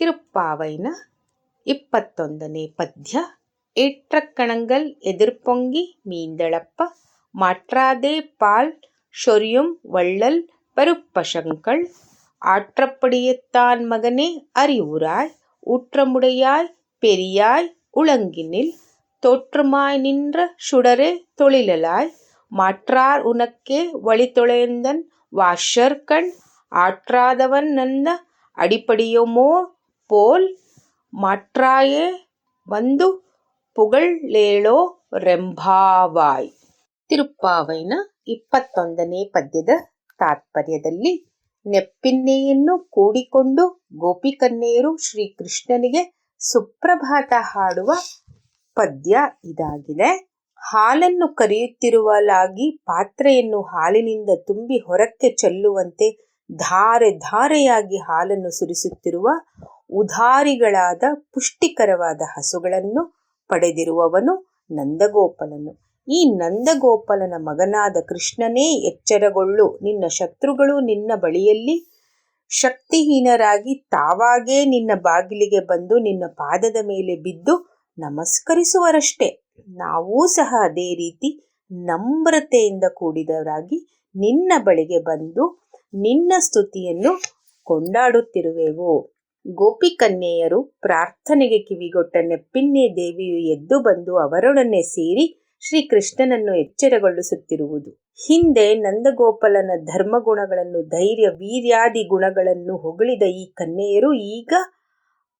ತಿರುಪ್ಪಾವೈನ ಇಪ್ಪತ್ತೊಂದನೇ ಪದ್ಯ ಏಟ್ರಕ್ಕಣಂಗಲ್ ಎದಿರ್ಪೊಂಗಿ ಮೀಂದಳಪ್ಪ மாற்றாதே பால் சொரியும் வள்ளல் பருப்பசங்கள் ஆற்றப்படியத்தான் மகனே அறிவுராய் ஊற்றமுடையாய் பெரியாய் உளங்கினில் தோற்றமாய் நின்ற சுடரே தொழிலலாய் மாற்றார் உனக்கே வழிதொலைந்தன் வாஷர்கண் ஆற்றாதவன் நந்த அடிப்படியுமோ ಪೋಲ್ ಮಟ್ರಾಯೆ ಬಂದು ಪುಗಳ್ಳೇಳೋ ರೆಂಭಾವಾಯ್ ತಿರುಪ್ಪಾವೈನ ಇಪ್ಪತ್ತೊಂದನೇ ಪದ್ಯದ ತಾತ್ಪರ್ಯದಲ್ಲಿ ನೆಪ್ಪಿನ್ನೆಯನ್ನು ಕೂಡಿಕೊಂಡು ಗೋಪಿಕನ್ಯೆಯರು ಶ್ರೀಕೃಷ್ಣನಿಗೆ ಸುಪ್ರಭಾತ ಹಾಡುವ ಪದ್ಯ ಇದಾಗಿದೆ ಹಾಲನ್ನು ಕರೆಯುತ್ತಿರುವಲಾಗಿ ಪಾತ್ರೆಯನ್ನು ಹಾಲಿನಿಂದ ತುಂಬಿ ಹೊರಕ್ಕೆ ಚೆಲ್ಲುವಂತೆ ಧಾರೆ ಧಾರೆಯಾಗಿ ಹಾಲನ್ನು ಸುರಿಸುತ್ತಿರುವ ಉದಾರಿಗಳಾದ ಪುಷ್ಟಿಕರವಾದ ಹಸುಗಳನ್ನು ಪಡೆದಿರುವವನು ನಂದಗೋಪಲನು. ಈ ನಂದಗೋಪಲನ ಮಗನಾದ ಕೃಷ್ಣನೇ, ಎಚ್ಚರಗೊಳ್ಳು. ನಿನ್ನ ಶತ್ರುಗಳು ನಿನ್ನ ಬಳಿಯಲ್ಲಿ ಶಕ್ತಿಹೀನರಾಗಿ ತಾವಾಗೇ ನಿನ್ನ ಬಾಗಿಲಿಗೆ ಬಂದು ನಿನ್ನ ಪಾದದ ಮೇಲೆ ಬಿದ್ದು ನಮಸ್ಕರಿಸುವರಷ್ಟೇ. ನಾವೂ ಸಹ ಅದೇ ರೀತಿ ನಮ್ರತೆಯಿಂದ ಕೂಡಿದವರಾಗಿ ನಿನ್ನ ಬಳಿಗೆ ಬಂದು ನಿನ್ನ ಸ್ತುತಿಯನ್ನು ಕೊಂಡಾಡುತ್ತಿರುವೆವು. ಗೋಪಿಕನ್ಯೆಯರು ಪ್ರಾರ್ಥನೆಗೆ ಕಿವಿಗೊಟ್ಟ ನೆಪ್ಪಿನ್ನೆ ದೇವಿಯು ಎದ್ದು ಬಂದು ಅವರೊಡನೆ ಸೇರಿ ಶ್ರೀಕೃಷ್ಣನನ್ನು ಎಚ್ಚರಗೊಳಿಸುತ್ತಿರುವುದು. ಹಿಂದೆ ನಂದಗೋಪಾಲನ ಧರ್ಮಗುಣಗಳನ್ನು, ಧೈರ್ಯ, ವೀರ್ಯಾದಿ ಗುಣಗಳನ್ನು ಹೊಗಳಿದ ಈ ಕನ್ಯೆಯರು ಈಗ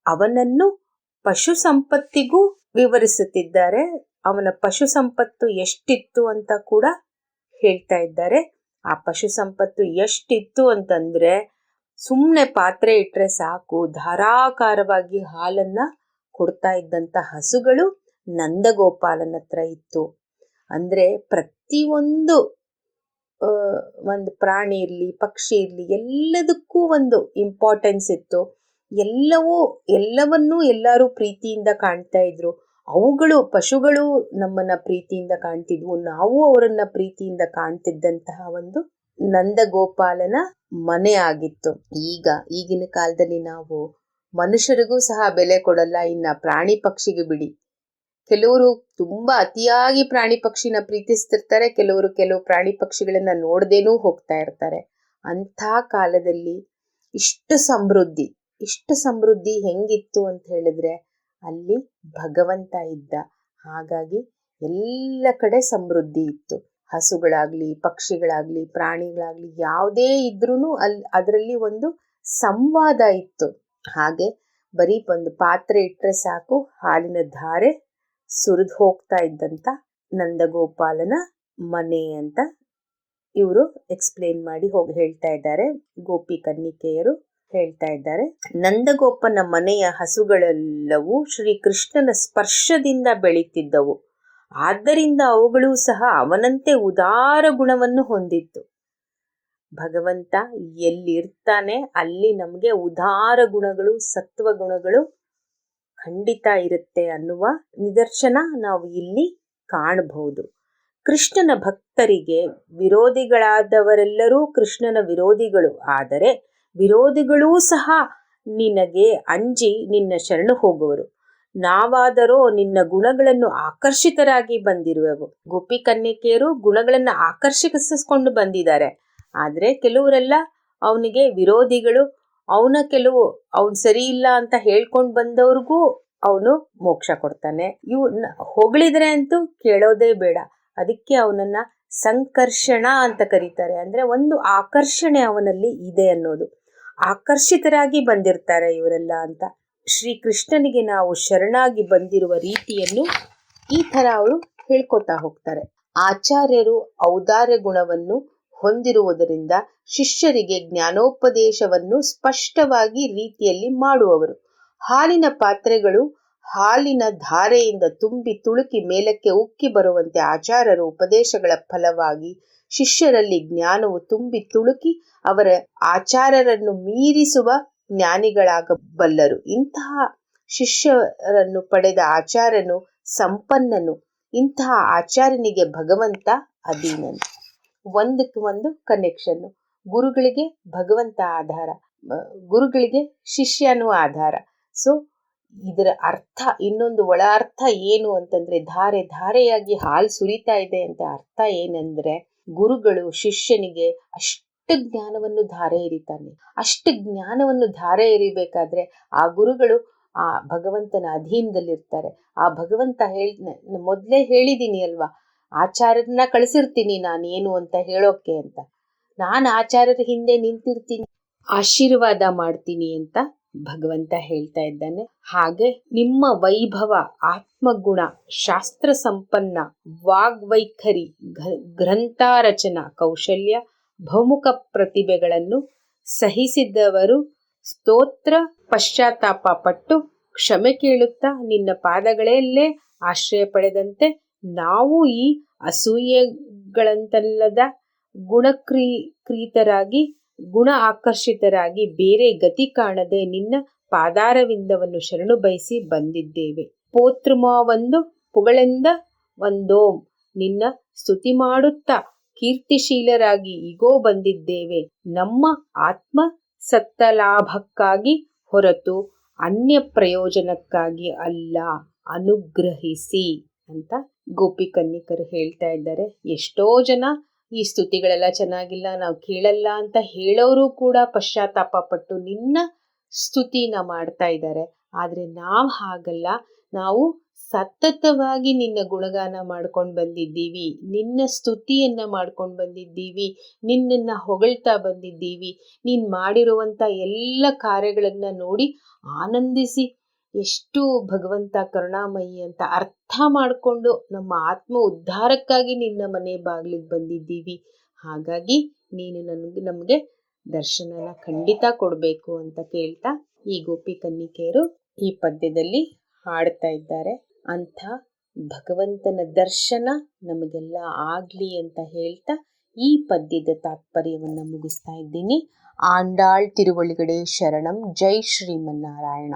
ಅವನನ್ನು ಪಶು ಸಂಪತ್ತಿಗೂ ವಿವರಿಸುತ್ತಿದ್ದಾರೆ. ಅವನ ಪಶು ಸಂಪತ್ತು ಎಷ್ಟಿತ್ತು ಅಂತ ಕೂಡ ಹೇಳ್ತಾ ಇದ್ದಾರೆ. ಆ ಪಶು ಸಂಪತ್ತು ಎಷ್ಟಿತ್ತು ಅಂತಂದ್ರೆ ಸುಮ್ಮನೆ ಪಾತ್ರೆ ಇಟ್ಟರೆ ಸಾಕು. ಧಾರಾಕಾರವಾಗಿ ಹಾಲನ್ನ ಕೊಡ್ತಾ ಇದ್ದಂಥ ಹಸುಗಳು ನಂದಗೋಪಾಲನ ಹತ್ರ ಇತ್ತು. ಅಂದರೆ ಪ್ರತಿಯೊಂದು ಒಂದು ಪ್ರಾಣಿ ಇರಲಿ, ಪಕ್ಷಿ ಇರಲಿ, ಎಲ್ಲದಕ್ಕೂ ಒಂದು ಇಂಪಾರ್ಟೆನ್ಸ್ ಇತ್ತು. ಎಲ್ಲವೂ, ಎಲ್ಲವನ್ನೂ ಎಲ್ಲರೂ ಪ್ರೀತಿಯಿಂದ ಕಾಣ್ತಾ ಇದ್ರು. ಅವುಗಳು, ಪಶುಗಳು ನಮ್ಮನ್ನ ಪ್ರೀತಿಯಿಂದ ಕಾಣ್ತಿದ್ವು. ನಾವು ಅವರನ್ನ ಪ್ರೀತಿಯಿಂದ ಕಾಣ್ತಿದ್ದಂತಹ ಒಂದು ನಂದಗೋಪಾಲನ ಮನೆ ಆಗಿತ್ತು ಈಗ ಈಗಿನ ಕಾಲದಲ್ಲಿ ನಾವು ಮನುಷ್ಯರಿಗೂ ಸಹ ಬೆಲೆ ಕೊಡಲ್ಲ, ಇನ್ನ ಪ್ರಾಣಿ ಪಕ್ಷಿಗೆ ಬಿಡಿ. ಕೆಲವರು ತುಂಬಾ ಅತಿಯಾಗಿ ಪ್ರಾಣಿ ಪಕ್ಷಿನ ಪ್ರೀತಿಸ್ತಿರ್ತಾರೆ, ಕೆಲವರು ಕೆಲವು ಪ್ರಾಣಿ ಪಕ್ಷಿಗಳನ್ನ ನೋಡದೇನೂ ಹೋಗ್ತಾ ಇರ್ತಾರೆ. ಅಂಥ ಕಾಲದಲ್ಲಿ ಇಷ್ಟು ಸಮೃದ್ಧಿ ಇಷ್ಟು ಸಮೃದ್ಧಿ ಹೆಂಗಿತ್ತು ಅಂತ ಹೇಳಿದ್ರೆ ಅಲ್ಲಿ ಭಗವಂತ ಇದ್ದ. ಹಾಗಾಗಿ ಎಲ್ಲ ಕಡೆ ಸಮೃದ್ಧಿ ಇತ್ತು. ಹಸುಗಳಾಗ್ಲಿ, ಪಕ್ಷಿಗಳಾಗ್ಲಿ, ಪ್ರಾಣಿಗಳಾಗ್ಲಿ ಯಾವುದೇ ಇದ್ರೂ ಅಲ್ಲಿ ಅದರಲ್ಲಿ ಒಂದು ಸಂವಾದ ಇತ್ತು. ಹಾಗೆ ಬರೀ ಒಂದು ಪಾತ್ರೆ ಇಟ್ಟರೆ ಸಾಕು, ಹಾಲಿನ ಧಾರೆ ಸುರಿದು ಹೋಗ್ತಾ ಇದ್ದಂತ ನಂದಗೋಪಾಲನ ಮನೆ ಅಂತ ಇವರು ಎಕ್ಸ್ಪ್ಲೇನ್ ಮಾಡಿ ಹೋಗಿ, ಹೇಳ್ತಾ ಇದ್ದಾರೆ. ಗೋಪಿ ಕನ್ನಿಕೆಯರು ಹೇಳ್ತಾ ಇದ್ದಾರೆ. ನಂದಗೋಪನ ಮನೆಯ ಹಸುಗಳೆಲ್ಲವೂ ಶ್ರೀಕೃಷ್ಣನ ಸ್ಪರ್ಶದಿಂದ ಬೆಳೀತಿದ್ದವು. ಆದ್ದರಿಂದ ಅವುಗಳು ಸಹ ಅವನಂತೆ ಉದಾರ ಗುಣವನ್ನು ಹೊಂದಿತ್ತು. ಭಗವಂತ ಎಲ್ಲಿರ್ತಾನೆ ಅಲ್ಲಿ ನಮಗೆ ಉದಾರ ಗುಣಗಳು, ಸತ್ವ ಗುಣಗಳು ಖಂಡಿತ ಇರುತ್ತೆ ಅನ್ನುವ ನಿದರ್ಶನ ನಾವು ಇಲ್ಲಿ ಕಾಣಬಹುದು. ಕೃಷ್ಣನ ಭಕ್ತರಿಗೆ ವಿರೋಧಿಗಳಾದವರೆಲ್ಲರೂ ಕೃಷ್ಣನ ವಿರೋಧಿಗಳು. ಆದರೆ ವಿರೋಧಿಗಳೂ ಸಹ ನಿನಗೆ ಅಂಜಿ ನಿನ್ನ ಶರಣು ಹೋಗುವರು. ನಾವಾದರೋ ನಿನ್ನ ಗುಣಗಳನ್ನು ಆಕರ್ಷಿತರಾಗಿ ಬಂದಿರುವೆವು. ಗೋಪಿ ಕನ್ಯಕೆಯರು ಗುಣಗಳನ್ನು ಆಕರ್ಷಿಸಿಕೊಂಡು ಬಂದಿದ್ದಾರೆ. ಆದರೆ ಕೆಲವರೆಲ್ಲ ಅವನಿಗೆ ವಿರೋಧಿಗಳು, ಅವನ ಕೆಲವು ಅವನು ಸರಿ ಇಲ್ಲ ಅಂತ ಹೇಳ್ಕೊಂಡು ಬಂದವ್ರಿಗೂ ಅವನು ಮೋಕ್ಷ ಕೊಡ್ತಾನೆ. ಇವು ಹೊಗಳಿದ್ರೆ ಅಂತೂ ಕೇಳೋದೇ ಬೇಡ. ಅದಕ್ಕೆ ಅವನನ್ನ ಸಂಕರ್ಷಣ ಅಂತ ಕರೀತಾರೆ. ಅಂದ್ರೆ ಒಂದು ಆಕರ್ಷಣೆ ಅವನಲ್ಲಿ ಇದೆ ಅನ್ನೋದು. ಆಕರ್ಷಿತರಾಗಿ ಬಂದಿರ್ತಾರೆ ಇವರೆಲ್ಲ ಅಂತ. ಶ್ರೀ ಕೃಷ್ಣನಿಗೆ ನಾವು ಶರಣಾಗಿ ಬಂದಿರುವ ರೀತಿಯನ್ನು ಈ ತರ ಅವರು ಹೇಳ್ಕೊತಾ ಹೋಗ್ತಾರೆ. ಆಚಾರ್ಯರು ಔದಾರ್ಯ ಗುಣವನ್ನು ಹೊಂದಿರುವುದರಿಂದ ಶಿಷ್ಯರಿಗೆ ಜ್ಞಾನೋಪದೇಶವನ್ನು ಸ್ಪಷ್ಟವಾಗಿ ರೀತಿಯಲ್ಲಿ ಮಾಡುವವರು. ಹಾಲಿನ ಪಾತ್ರೆಗಳು ಹಾಲಿನ ಧಾರೆಯಿಂದ ತುಂಬಿ ತುಳುಕಿ ಮೇಲಕ್ಕೆ ಉಕ್ಕಿ ಬರುವಂತೆ ಆಚಾರ್ಯರು ಉಪದೇಶಗಳ ಫಲವಾಗಿ ಶಿಷ್ಯರಲ್ಲಿ ಜ್ಞಾನವು ತುಂಬಿ ತುಳುಕಿ ಅವರ ಆಚಾರ್ಯರನ್ನು ಮೀರಿಸುವ ಜ್ಞಾನಿಗಳಾಗಬಲ್ಲರು. ಇಂತಹ ಶಿಷ್ಯರನ್ನು ಪಡೆದ ಆಚಾರ್ಯನು ಸಂಪನ್ನನು. ಇಂತಹ ಆಚಾರ್ಯನಿಗೆ ಭಗವಂತ ಅಧೀನನು. ಒಂದಕ್ಕೆ ಒಂದು ಕನೆಕ್ಷನ್ ಗುರುಗಳಿಗೆ ಭಗವಂತ ಆಧಾರ. ಗುರುಗಳಿಗೆ ಶಿಷ್ಯನೂ ಆಧಾರ. ಸೊ ಇದರ ಅರ್ಥ, ಇನ್ನೊಂದು ಒಳ ಅರ್ಥ ಏನು ಅಂತಂದ್ರೆ, ಧಾರೆ ಧಾರೆಯಾಗಿ ಹಾಲು ಸುರಿತಾ ಇದೆ ಅಂತ ಅರ್ಥ ಏನಂದ್ರೆ, ಗುರುಗಳು ಶಿಷ್ಯನಿಗೆ ಅಷ್ಟು ಜ್ಞಾನವನ್ನು ಧಾರೆ ಎರಿತಾನೆ. ಅಷ್ಟು ಜ್ಞಾನವನ್ನು ಧಾರೆ ಎರಿಬೇಕಾದ್ರೆ ಆ ಗುರುಗಳು ಆ ಭಗವಂತನ ಅಧೀನದಲ್ಲಿರ್ತಾರೆ. ಆ ಭಗವಂತ ಹೇಳ್ ಮೊದಲೇ ಹೇಳಿದ್ದೀನಿ ಅಲ್ವಾ? ಆಚಾರ್ಯರನ್ನ ಕಳಿಸಿರ್ತೀನಿ ನಾನು ಏನು ಅಂತ ಹೇಳೋಕೆ ಅಂತ. ನಾನು ಆಚಾರ್ಯರ ಹಿಂದೆ ನಿಂತಿರ್ತೀನಿ. ಆಶೀರ್ವಾದ ಮಾಡ್ತೀನಿ ಅಂತ ಭಗವಂತ ಹೇಳ್ತಾ ಇದ್ದಾನೆ. ಹಾಗೆ ನಿಮ್ಮ ವೈಭವ, ಆತ್ಮಗುಣ ಶಾಸ್ತ್ರ ಸಂಪನ್ನ ವಾಗ್ವೈಖರಿ ಗ್ರಂಥಾರಚನಾ ಕೌಶಲ್ಯ ಬಹುಮುಖ ಪ್ರತಿಭೆಗಳನ್ನು ಸಹಿಸಿದ್ದವರು ಸ್ತೋತ್ರ ಪಶ್ಚಾತ್ತಾಪ ಪಟ್ಟು ಕ್ಷಮೆ ಕೇಳುತ್ತಾ ನಿನ್ನ ಪಾದಗಳಲ್ಲೇ ಆಶ್ರಯ ಪಡೆದಂತೆ ನಾವು ಈ ಅಸೂಯೆಗಳಂತಲ್ಲದ ಗುಣಕ್ರೀ ಕ್ರೀತರಾಗಿ, ಗುಣ ಆಕರ್ಷಿತರಾಗಿ ಬೇರೆ ಗತಿ ಕಾಣದೆ ನಿನ್ನ ಪಾದಾರವಿಂದವನ್ನು ಶರಣು ಬಯಸಿ ಬಂದಿದ್ದೇವೆ. ಪೋತೃಮಾವೊಂದು ಪುಗಳೆಂದ ಒಂದೋಂ ನಿನ್ನ ಸ್ತುತಿ ಮಾಡುತ್ತಾ ಕೀರ್ತಿಶೀಲರಾಗಿ ಈಗೋ ಬಂದಿದ್ದೇವೆ. ನಮ್ಮ ಆತ್ಮ ಸತ್ತಲಾಭಕ್ಕಾಗಿ ಹೊರತು ಅನ್ಯ ಪ್ರಯೋಜನಕ್ಕಾಗಿ ಅಲ್ಲ, ಅನುಗ್ರಹಿಸಿ ಅಂತ ಗೋಪಿ ಕನ್ನಿಕರು ಹೇಳ್ತಾ ಇದ್ದಾರೆ. ಎಷ್ಟೋ ಜನ ಈ ಸ್ತುತಿಗಳೆಲ್ಲ ಚೆನ್ನಾಗಿಲ್ಲ, ನಾವು ಕೇಳಲ್ಲ ಅಂತ ಹೇಳೋರು ಕೂಡ ಪಶ್ಚಾತ್ತಾಪ ಪಟ್ಟು ನಿನ್ನ ಸ್ತುತಿನ ಮಾಡ್ತಾ ಇದ್ದಾರೆ. ಆದರೆ ನಾವು ಹಾಗಲ್ಲ. ನಾವು ಸತತವಾಗಿ ನಿನ್ನ ಗುಣಗಾನ ಮಾಡ್ಕೊಂಡು ಬಂದಿದ್ದೀವಿ. ನಿನ್ನ ಸ್ತುತಿಯನ್ನ ಮಾಡ್ಕೊಂಡು ಬಂದಿದ್ದೀವಿ. ನಿನ್ನನ್ನು ಹೊಗಳ್ತಾ ಬಂದಿದ್ದೀವಿ. ನೀನ್ ಮಾಡಿರುವಂತ ಎಲ್ಲ ಕಾರ್ಯಗಳನ್ನ ನೋಡಿ ಆನಂದಿಸಿ ಎಷ್ಟು ಭಗವಂತ ಕರುಣಾಮಯಿ ಅಂತ ಅರ್ಥ ಮಾಡಿಕೊಂಡು ನಮ್ಮ ಆತ್ಮ ಉದ್ಧಾರಕ್ಕಾಗಿ ನಿನ್ನ ಮನೆ ಬಾಗಿಲಿಗೆ ಬಂದಿದ್ದೀವಿ. ಹಾಗಾಗಿ ನೀನು ನನಗೆ, ನಮಗೆ ದರ್ಶನನ ಖಂಡಿತ ಕೊಡಬೇಕು ಅಂತ ಕೇಳ್ತಾ ಈ ಗೋಪಿ ಕನ್ನಿಕೆಯರು ಈ ಪದ್ಯದಲ್ಲಿ ಹಾಡ್ತಾ ಇದ್ದಾರೆ. ಅಂಥ ಭಗವಂತನ ದರ್ಶನ ನಮಗೆಲ್ಲ ಆಗಲಿ ಅಂತ ಹೇಳ್ತಾ ಈ ಪದ್ಯದ ತಾತ್ಪರ್ಯವನ್ನು ಮುಗಿಸ್ತಾ ಇದ್ದೀನಿ. ಆಂಡಾಳ್ ತಿರುವಳಿಗಡೆ ಶರಣಂ. ಜೈ ಶ್ರೀಮನ್ನಾರಾಯಣ.